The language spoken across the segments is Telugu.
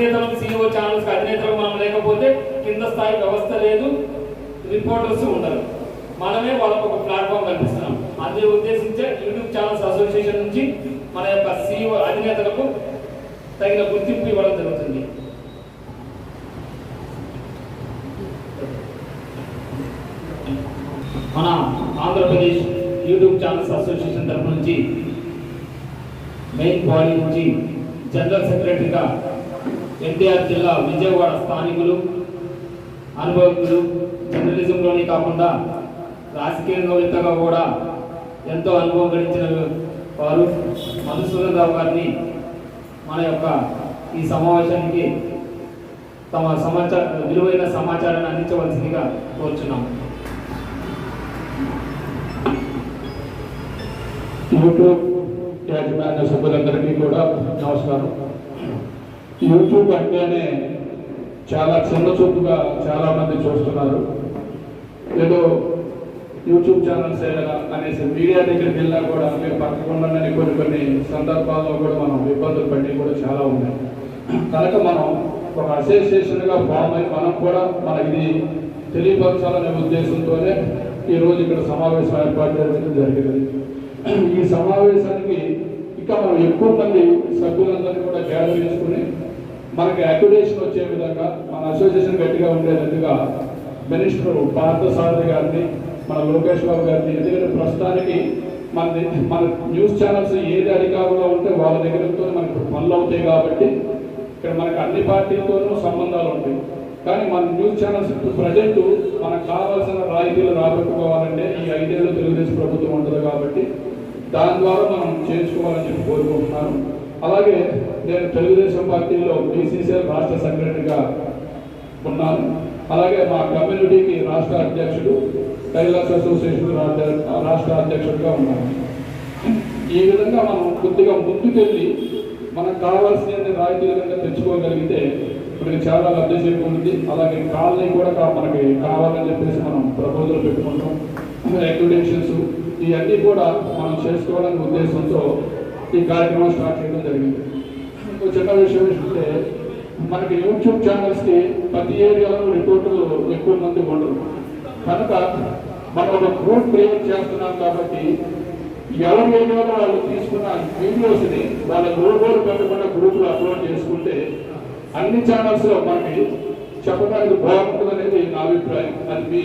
అధినేతలకు సీఈఓ ఛానల్స్ అధినేతలకు మనం లేకపోతే కింద స్థాయి వ్యవస్థ లేదు రిపోర్టర్స్ ఉండరు. మనమే వాళ్ళకు ఒక ప్లాట్ఫామ్ కల్పిస్తున్నాం. అదే ఉద్దేశించే యూట్యూబ్ ఛానల్స్ అసోసియేషన్ నుంచి మన యొక్క సీఈఓ అధినేతలకు తగిన గుర్తింపు ఇవ్వడం జరుగుతుంది. మన ఆంధ్రప్రదేశ్ యూట్యూబ్ ఛానల్స్ అసోసియేషన్ తరఫు నుంచి మెయిన్ బాడీ నుంచి జనరల్ సెక్రటరీగా ఎన్టీఆర్ జిల్లా విజయవాడ స్థానికులు అనుభవజ్ఞులు జర్నలిజంలోనే కాకుండా రాజకీయంగా కూడా ఎంతో అనుభవం గడించిన వారు మధుసూదన్ రావు గారిని మన యొక్క ఈ సమావేశానికి తమ సమాచార విలువైన సమాచారాన్ని అందించవలసిందిగా కోరుచున్నాం. యూట్యూబ్ యాజమాన్య సభ్యులందరికీ కూడా నమస్కారం. యూట్యూబ్ అంటేనే చాలా చిన్న చూపుగా చాలా మంది చూస్తున్నారు. ఏదో యూట్యూబ్ ఛానల్స్ ఏదైనా అనేసి మీడియా దగ్గరికి వెళ్ళినా కూడా మేము పక్కకుండానే కొన్ని కొన్ని సందర్భాల్లో కూడా మనం ఇబ్బందులు పడి కూడా చాలా ఉన్నాయి. కనుక మనం ఒక అసోసియేషన్గా ఫామ్ అయి మనం కూడా మన ఇది తెలియపరచాలనే ఉద్దేశంతోనే ఈరోజు ఇక్కడ సమావేశం ఏర్పాటు చేయడం జరిగింది. ఈ సమావేశానికి ఇంకా మనం ఎక్కువ మంది సభ్యులందరినీ కూడా గ్యాదర్ చేసుకుని మనకి అక్యుడేషన్ వచ్చే విధంగా మన అసోసియేషన్ గట్టిగా ఉండేటట్టుగా మినిస్టర్ పార్థసారథి గారిని మన లోకేష్ బాబు గారిని ఎందుకంటే ప్రస్తుతానికి మన మన న్యూస్ ఛానల్స్ ఏది అధికారంలో ఉంటే వాళ్ళ దగ్గరతో మనకు పనులు అవుతాయి కాబట్టి ఇక్కడ మనకు అన్ని పార్టీలతోనూ సంబంధాలు ఉంటాయి. కానీ మన న్యూస్ ఛానల్స్ ఇప్పుడు ప్రజెంట్ మనకు కావాల్సిన రాయితీలు రాబట్టుకోవాలంటే ఈ ఐదేళ్ళు తెలుగుదేశం ప్రభుత్వం ఉంటుంది కాబట్టి దాని ద్వారా మనం చేసుకోవాలని చెప్పి కోరుకుంటున్నాను. అలాగే నేను తెలుగుదేశం పార్టీలో బీసీసీఎల్ రాష్ట్ర సెక్రటరీగా ఉన్నాను. అలాగే మా కమ్యూనిటీకి రాష్ట్ర అధ్యక్షుడు కైలాస్ అసోసియేషన్ రాష్ట్ర రాష్ట్ర అధ్యక్షుడిగా ఉన్నాను. ఈ విధంగా మనం కొద్దిగా ముందుకెళ్ళి మనకు కావాల్సిన రాయితీలు విధంగా తెచ్చుకోగలిగితే ఇప్పుడు చాలా లబ్ధి చేకూరుతుంది. అలాగే కాలనీ కూడా మనకి కావాలని చెప్పేసి మనం ప్రపోజల్ పెట్టుకుంటాం. అక్రిడేషన్స్ ఇవన్నీ కూడా మనం చేసుకోవడానికి ఉద్దేశంతో ఈ కార్యక్రమం స్టార్ట్ చేయడం జరిగింది. ఇంకో చిన్న విషయం ఏంటంటే మనకి యూట్యూబ్ ఛానల్స్కి ప్రతి ఏరియాలో రిపోర్టర్లు ఎక్కువ మంది ఉండరు. కనుక మనం ఒక గ్రూప్ క్రియేట్ చేస్తున్నాం కాబట్టి ఎవరి ఏరియాలో వాళ్ళు తీసుకున్న వీడియోస్ని వాళ్ళ లోగోలు పెట్టకుండా గ్రూప్లో అప్లోడ్ చేసుకుంటే అన్ని ఛానల్స్లో మనకి చెప్పడానికి బాగుంటుంది అనేది నా అభిప్రాయం. అది మీ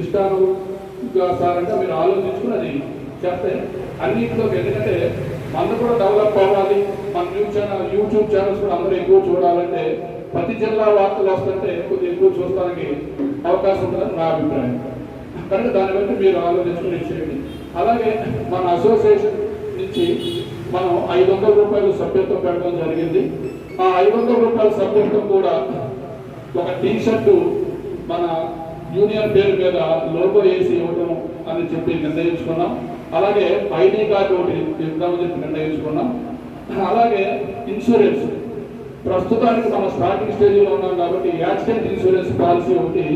ఇష్టానుగా సార్ అంటే మీరు ఆలోచించుకుని అది చేస్తే అన్నింటిలోకి ఎందుకంటే మనకు కూడా డెవలప్ అవ్వాలి. మన న్యూస్ ఛానల్ యూట్యూబ్ ఛానల్స్ కూడా అందరూ ఎక్కువ చూడాలంటే ప్రతి జిల్లా వార్తలు వస్తుంటే కొద్దిగా ఎక్కువ చూడడానికి అవకాశం ఉంటుందని నా అభిప్రాయం. కనుక దాన్ని బట్టి మీరు ఆలోచించుకుని చేయండి. అలాగే మన అసోసియేషన్ నుంచి మనం ఐదు వందల రూపాయలు సభ్యత్వం పెట్టడం జరిగింది. ఆ ఐదు వందల రూపాయల సభ్యత్వం కూడా ఒక టీ షర్టు మన యూనియన్ పేరు మీద లోగో వేసి ఇవ్వడం అని చెప్పి నిర్ణయించుకున్నాం. అలాగే ఐడి కార్డు ఒకటి ఇద్దామని చెప్పి నిర్ణయించుకున్నాం అలాగే ఇన్సూరెన్స్. ప్రస్తుతానికి మనం స్టార్టింగ్ స్టేజ్లో ఉన్నాం కాబట్టి యాక్సిడెంట్ ఇన్సూరెన్స్ పాలసీ ఒకటి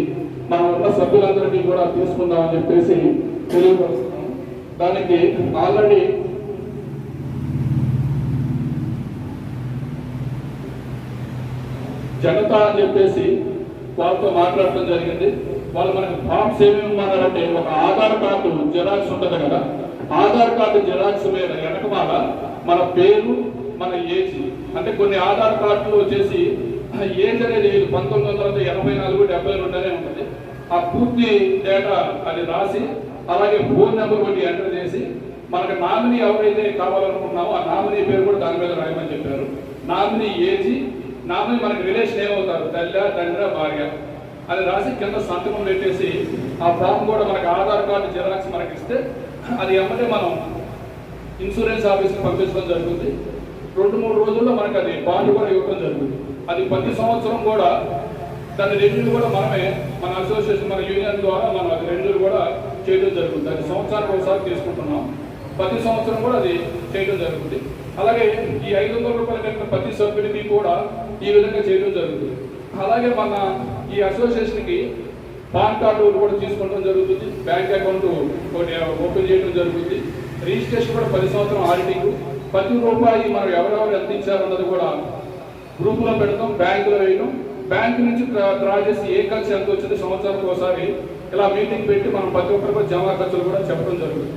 మన ఉన్న సభ్యులందరికీ కూడా తీసుకుందామని చెప్పేసి తెలియపరుస్తున్నాం. దానికి ఆల్రెడీ జనత అని చెప్పేసి వాళ్ళతో మాట్లాడటం జరిగింది. వాళ్ళు మనకి ఫామ్స్ ఏమేమి ఉన్నారంటే ఒక ఆధార్ కార్డు జెరాక్స్ ఉంటుంది కదా. ఆధార్ కార్డు జిరాక్స్ మీద వెనకమాల మన పేరు మన ఏజ్ అంటే కొన్ని ఆధార్ కార్డులు వచ్చేసి ఏజ్ అనేది పంతొమ్మిది వందల ఎనభై నాలుగు డెబ్బై రెండునే ఉంటుంది. ఆ పూర్తి డేటా అది రాసి అలాగే ఫోన్ నెంబర్ ఒకటి ఎంటర్ చేసి మనకి నామినీ ఎవరైతే కావాలనుకుంటున్నామో ఆ నామినీ పేరు కూడా దాని మీద రాయమని చెప్పారు. నామినీ ఏజీ నామినీ మనకి రిలేషన్ ఏమవుతారు? తల్లి తండ్రి భార్య. అది రాసి కింద సంతకం పెట్టేసి ఆ ఫామ్ కూడా మనకి ఆధార్ కార్డు జిరాక్స్ మనకి ఇస్తే అది ఎమ్మటే మనం ఇన్సూరెన్స్ ఆఫీస్కి పంపించడం జరుగుతుంది. రెండు మూడు రోజుల్లో మనకి అది బాండ్ కూడా ఇవ్వడం జరుగుతుంది. అది ప్రతి సంవత్సరం కూడా దాని రెన్యూలు కూడా మనమే మన అసోసియేషన్ మన యూనియన్ ద్వారా మనం అది రెన్యూలు కూడా చేయడం జరుగుతుంది. అది సంవత్సరానికి ఒకసారి తీసుకుంటున్నాం. ప్రతి సంవత్సరం కూడా అది చేయడం జరుగుతుంది. అలాగే ఈ ఐదు వందల రూపాయలు కట్టిన ప్రతి సభ్యుడికి కూడా ఈ విధంగా చేయడం జరుగుతుంది. అలాగే మన ఈ అసోసియేషన్కి పాన్ కార్డు కూడా తీసుకోవడం జరుగుతుంది. బ్యాంక్ అకౌంట్ ఒకటి ఓపెన్ చేయడం జరుగుతుంది. రిజిస్ట్రేషన్ కూడా పది సంవత్సరం ఆడిటింగ్. ప్రతి రూపాయి మనం ఎవరెవరు అందించారన్నది కూడా గ్రూపులో పెడతాం బ్యాంకులో వేయడం. బ్యాంకు నుంచి డ్రా- చేసి ఏ ఖర్చు ఎంత వచ్చింది సంవత్సరానికి ఒకసారి ఇలా మీటింగ్ పెట్టి మనం ప్రతి ఒక్కరికి జమా ఖర్చులు కూడా చెప్పడం జరుగుతుంది.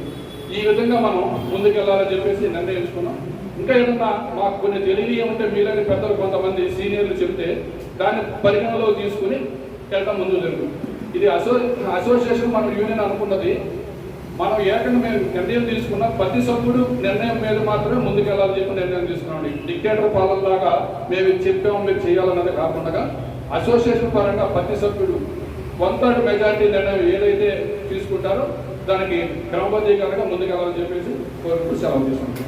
ఈ విధంగా మనం ముందుకెళ్ళాలని చెప్పేసి నిర్ణయించుకున్నాం. ఇంకా ఏదన్నా మాకు కొన్ని తెలియని ఉంటే మీలాంటి పెద్దలు కొంతమంది సీనియర్లు చెప్తే దాన్ని పరిగణలో తీసుకుని వెళ్ళడం ముందు జరుగుతుంది. ఇది అసో అసోసియేషన్ మన యూనియన్ అనుకున్నది. మనం ఏకంగా మేము నిర్ణయం తీసుకున్నాం ప్రతి సభ్యుడు నిర్ణయం మీద మాత్రమే ముందుకెళ్ళాలని చెప్పి నిర్ణయం తీసుకున్నాం డిక్టేటర్ పాలనలాగా మేము చెప్పాము మీరు చేయాలన్నది కాకుండా అసోసియేషన్ పరంగా ప్రతి సభ్యుడు వన్ థర్డ్ మెజార్టీ నిర్ణయం ఏదైతే తీసుకుంటారో దానికి క్రమబద్ధీకరణగా ముందుకెళ్ళాలని చెప్పేసి కోరుకుంటూ సెలవు తీసుకుంటాం